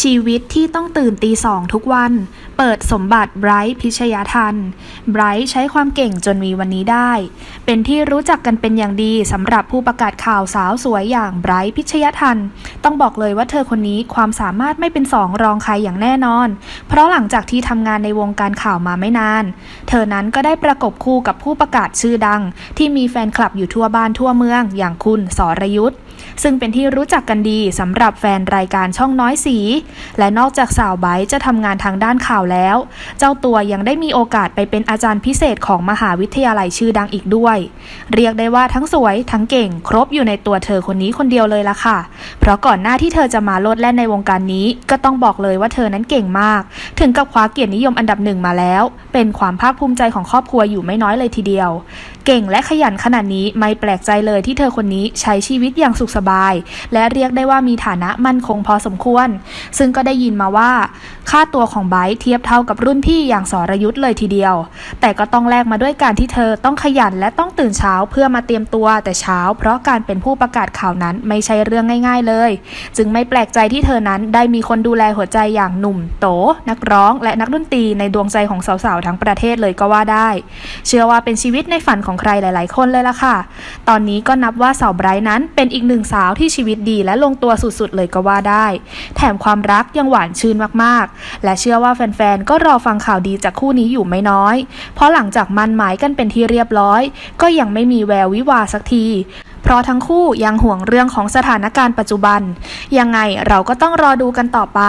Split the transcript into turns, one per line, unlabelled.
ชีวิตที่ต้องตื่นตีสองทุกวัน เปิดสมบัติไบรท์พิชยาทันไบรท์ใช้ความเก่งจนมีวันนี้ได้ เป็นที่รู้จักกันเป็นอย่างดีสำหรับผู้ประกาศข่าวสาวสวยอย่างไบรท์พิชยาทันต้องบอกเลยว่าเธอคนนี้ความสามารถไม่เป็นสองรองใครอย่างแน่นอน เพราะหลังจากที่ทำงานในวงการข่าวมาไม่นาน เธอนั้นก็ได้ประกบคู่กับผู้ประกาศชื่อดัง ที่มีแฟนคลับอยู่ทั่วบ้านทั่วเมือง อย่างคุณสรยุทธ์ ซึ่งเป็นที่รู้จักกันดีสำหรับแฟนรายการช่องน้อยสี และนอกจากสาวไบจะทำงานทางด้านข่าวแล้ว เจ้าตัวยังได้มีโอกาสไปเป็นอาจารย์พิเศษของมหาวิทยาลัยชื่อดังอีกด้วย เรียกได้ว่าทั้งสวยทั้งเก่งครบอยู่ในตัวเธอคนนี้คนเดียวเลยล่ะค่ะ เพราะก่อนหน้าที่เธอจะมาโลดแล่นในวงการนี้ ก็ต้องบอกเลยว่าเธอนั้นเก่งมาก ถึงกับคว้าเกียรตินิยมอันดับหนึ่งมาแล้ว เป็นความภาคภูมิใจของครอบครัวอยู่ไม่น้อยเลยทีเดียว เก่งและขยันขนาดนี้ไม่แปลกใจเลยที่เธอคนนี้ใช้ชีวิตอย่างสุขสบาย และเรียกได้ว่ามีฐานะมั่นคงพอสมควร ซึ่งก็ได้ยินมาว่า ค่าตัวของไบร์ทเทียบเท่ากับรุ่นพี่อย่างสรยุทธ์เลยทีเดียว แต่ก็ต้องแลกมาด้วยการที่เธอต้องขยันและต้องตื่นเช้าเพื่อมาเตรียมตัวแต่เช้า เพราะการเป็นผู้ประกาศข่าวนั้นไม่ใช่เรื่องง่ายๆเลย จึงไม่แปลกใจที่เธอนั้นได้มีคนดูแลหัวใจอย่างหนุ่ม โต นักร้อง และนักดนตรีในดวงใจของสาวๆทั้งประเทศเลยก็ว่าได้ เชื่อว่าเป็นชีวิตในฝันของใครหลาย ๆ คนเลยล่ะค่ะ ตอนนี้ก็นับว่าสาวไบรท์นั้นเป็นอีกหนึ่งสาวที่ชีวิตดีและลงตัวสุด ๆ เลยก็ว่าได้ แถมความรักยังหวานชื่นมาก ๆ และเชื่อว่าแฟน ๆ ก็รอฟังข่าวดีจากคู่นี้อยู่ไม่น้อย เพราะหลังจากมั่นหมายกันเป็นที่เรียบร้อย ก็ยังไม่มีแวววิวาสักทีเพราะทั้งคู่ยังห่วงเรื่องของสถานการณ์ปัจจุบัน ยังไงเราก็ต้องรอดูกันต่อไป